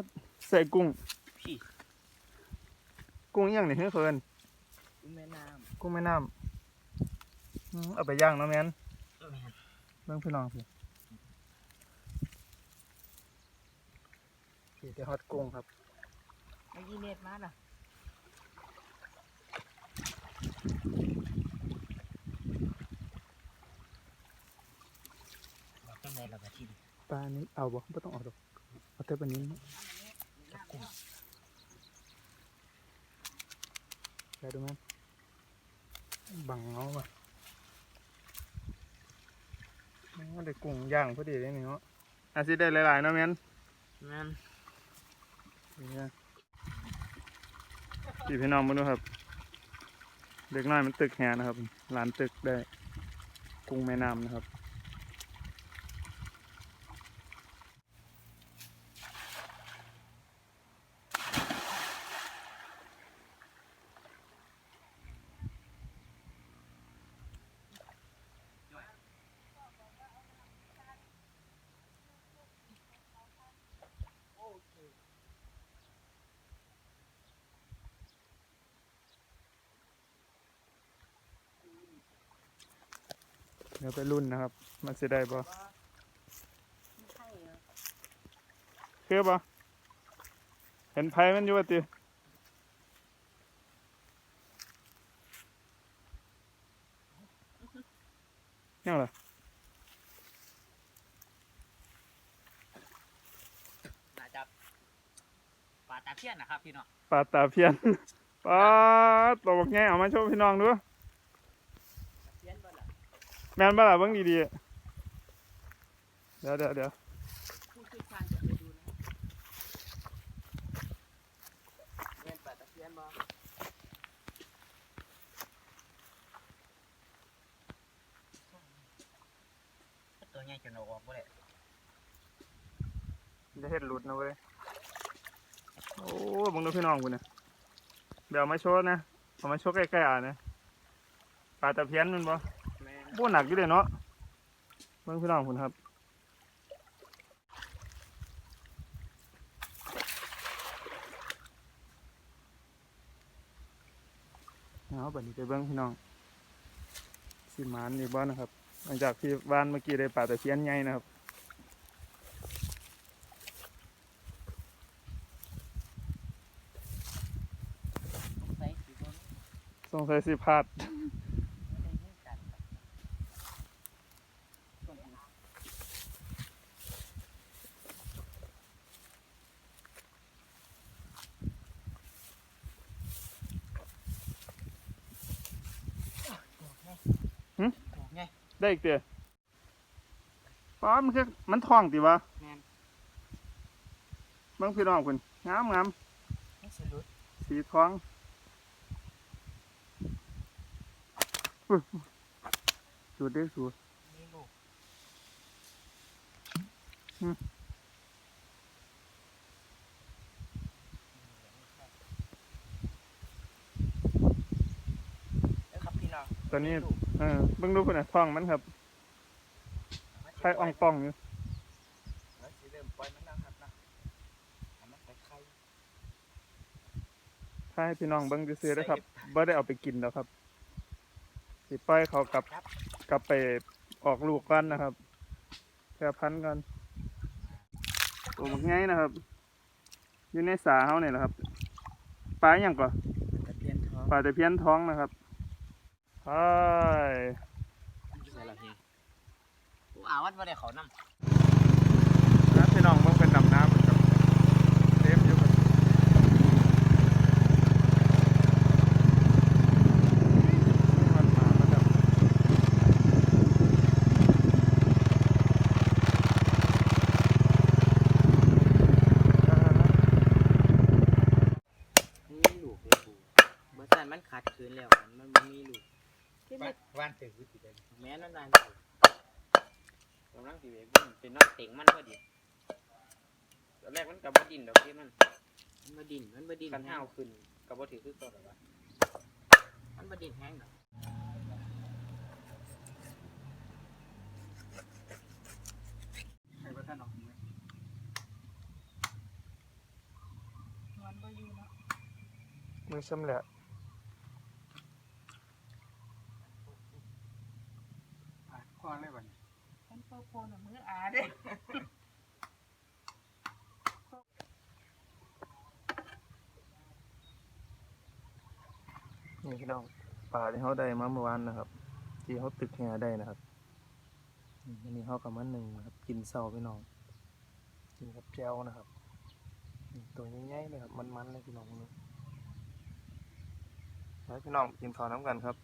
ดใส่กุ้ง พี่กุ้งอิหยังนี่เฮ้ยเฟิร์นแม่น้กุ้งแม่น้ำอืมเอาไปย่างเนาะแม่นำแม่นเบิ่งพี่น้องสิพี่ได้ฮอตกุ้งครับไอ้ยีเน็ตมาน่ะบอกจังไดเราก็ทิมปลานี้เอาบ่ไม่ต้องเอาดอก เอาแต่ปลานี้นะได้ดูมั้ยบังเงาว่ะโอ้ได้กุ้งย่างพอดีเลยนี่เนาะอาสิได้หลายๆเนาะแม่นแม่นเนี่ยพี่พี่น้องมาดูครับ เด็กน้อยมันตึกแหนะครับหลานตึกได้กุ้งแม่น้ำนะครับ เดี๋ยวไปรุ่นนะครับ มันจะได้บ่คือบ่เห็นไผมันอยู่ว่าติยังล่ะน่าจะปลาตาเพี้ยนนะครับพี่น้องปลาตาเพียนปลาตัวบักแง่เอามาโชว์พี่น้องดู ตาเพี้ยนบ่ล่ะ แม่นบ่ล่ะเบิ่งดีๆ เดี๋ยวเดี๋ยวเดี๋ยวผู้เชี่ยวชาญจะไปดูนะแม่นปลาตาเพี้ยนบ่ตัวใหญ่จนเอาออกบ่ได้จะเห็ดหลุดนะเว้ย โอ้มึงดูพี่น้องกูเนี่ยเดี๋ยวเอามาโชว์นะเอามาโชว์ใกล้ๆอะนะปลาตะเพียนแมันบ่แม่น บูหนักอยู่เลยเนาะเบิ่งพี่น้องคุณครับเอาบัดนี้ไปเบิ่งพี่น้องสิมานอีกบ่นนะครับ หลังจากที่บ้านเมื่อกี้ได้ปลาตะเพียนใหญ่นะครับใส่สีบ่สงสัยสิพลาด ได้เห็นกันครับส่งหู หึ ถูก ไงได้อีกเตียป้ามันคือมันท้องติวะแม่น เบิ่งพี่น้องคุณงามงามไม่สลุดสีท้องอุ๊ยสูดเด้อสูด มีลูกอืม เด้อครับพี่น้องตอนนี้มีลูก เออเบิ่งดูคุณน่ะท้องมันครับไข่อ่องป่องอยู่แล้วสิเริ่มปล่อยมันแล้วครับเนาะให้มันไปไข่ถ้าให้พี่น้องเบิ่งซื่อๆนะครับบ่ได้เอาไปกินแล้วครับสิปล่อยเขากลับครับกลับไปออกลูกกันนะครับแพร่พันธุ์กันตัวมันง่ายนะครับ อยู่ในสาเฮาเนี่ยแหละครับปลาอหย่างก่อนตะเพียนทองปลาตะเพียนท้องนะครับ ใช่ใส่ละพี่อ้อาวัดบ่ได้เขานำ นนานๆกำลังสีเวกมันเป็นน้องเต็งมันพอดีตอนแรกมันกับบดินดอกที่มันมันบดินมันบดินกันห้าวขึ้นกับบถือคือตัวแบบวะมันบดินแห้งหรอใครว่าท่านออกไหมมันก็อยู่นะมือซ้ำแหละ นโปโพนมืออาเด้นี่พี่น้องปลาที่เขาได้มาเมื่อวานนะครับ ที่เขาตึกแหได้นะครับอืมอันนี้เขากับมันหนึ่งนะครับ กินเศร้าพี่น้องกินกับแจวนะครับตัวใหญ่ๆเลยครับมันๆเลยพี่น้องนี่แล้วพี่น้องกินข้าวน้ำกันครับ